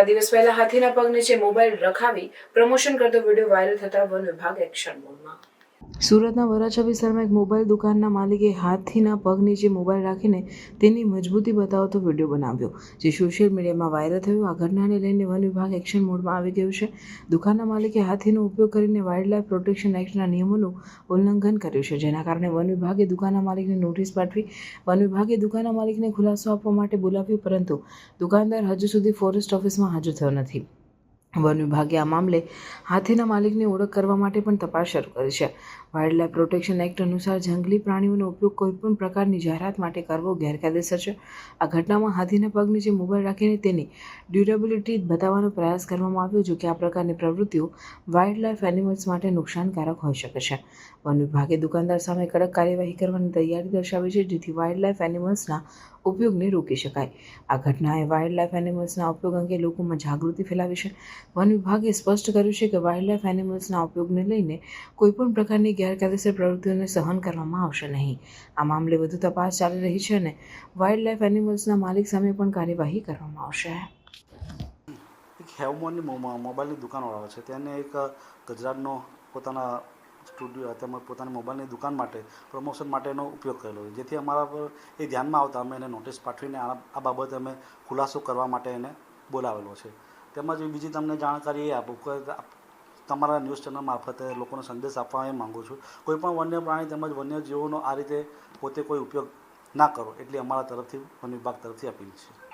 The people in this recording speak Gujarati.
થોડા દિવસ પહેલા હાથીના પગ નીચે મોબાઈલ રખાવી પ્રમોશન કરતો વીડિયો વાયરલ થતા વન વિભાગ એક્શન મોડમાં સુરતના વરાછા વિસ્તારમાં એક મોબાઈલ દુકાનના માલિકે હાથીના પગ નીચે મોબાઈલ રાખીને તેની મજબૂતી બતાવતો વીડિયો બનાવ્યો, જે સોશિયલ મીડિયામાં વાયરલ થયો. આ ઘટનાને લઈને વન વિભાગ એક્શન મોડમાં આવી ગયું છે. દુકાનના માલિકે હાથીનો ઉપયોગ કરીને વાઇલ્ડ લાઇફ પ્રોટેક્શન એક્ટના નિયમોનું ઉલ્લંઘન કર્યું છે, જેના કારણે વન વિભાગે દુકાનના માલિકને નોટિસ પાઠવી, વન વિભાગે દુકાનના માલિકને ખુલાસો આપવા માટે બોલાવ્યો, પરંતુ દુકાનદાર હજુ સુધી ફોરેસ્ટ ઓફિસમાં હાજર થયો નથી. વન વિભાગે આ મામલે હાથીના માલિકની ઓળખ કરવા માટે પણ તપાસ શરૂ કરી છે. વાઇલ્ડ લાઇફ પ્રોટેક્શન એક્ટ અનુસાર જંગલી પ્રાણીઓનો ઉપયોગ કોઈપણ પ્રકારની જાહેરાત માટે કરવો ગેરકાયદેસર છે. આ ઘટનામાં હાથીના પગ જે મોબાઈલ રાખીને તેની ડ્યુરેબિલિટી બતાવવાનો પ્રયાસ કરવામાં આવ્યો જો કે આ પ્રકારની પ્રવૃત્તિઓ વાઇલ્ડ લાઇફ એનિમલ્સ માટે નુકસાનકારક હોઈ શકે છે. વન વિભાગે દુકાનદાર સામે કડક કાર્યવાહી કરવાની તૈયારી દર્શાવી છે, જેથી વાઇલ્ડ લાઇફ એનિમલ્સના ઉપયોગને રોકી શકાય. આ ઘટનાએ વાઇલ્ડ લાઇફ એનિમલ્સના ઉપયોગ અંગે લોકોમાં જાગૃતિ ફેલાવી છે. વન વિભાગે સ્પષ્ટ કર્યું છે કે વાઇલ્ડ લાઇફ એનિમલ્સના ઉપયોગને લઈને કોઈપણ પ્રકારની ગેરકાયદેસર પ્રવૃત્તિઓને સહન કરવામાં આવશે નહીં. આ મામલે વધુ તપાસ ચાલી રહી છે અને વાઇલ્ડ લાઇફ એનિમલ્સના માલિક સામે પણ કાર્યવાહી કરવામાં આવશે. એક હેવમોનની મોબાઈલની દુકાનવાળો છે. તેને એક ગુજરાતનો પોતાના સ્ટુડિયો તેમજ પોતાની મોબાઈલની દુકાન માટે પ્રમોશન માટેનો ઉપયોગ કરેલો જેથી અમારા પર એ ધ્યાનમાં આવતા અમે એને નોટિસ પાઠવીને આ બાબતે અમે ખુલાસો કરવા માટે એને બોલાવેલો છે. તેમજ બીજી તમને જાણકારી એ આપું કે તમારા ન્યૂઝ ચેનલ મારફતે લોકોને સંદેશ આપવા એ માગું છું. કોઈપણ વન્ય પ્રાણી તેમજ વન્ય જીવોનો આ રીતે પોતે કોઈ ઉપયોગ ના કરો, એટલી અમારા તરફથી વન વિભાગ તરફથી અપીલ છે.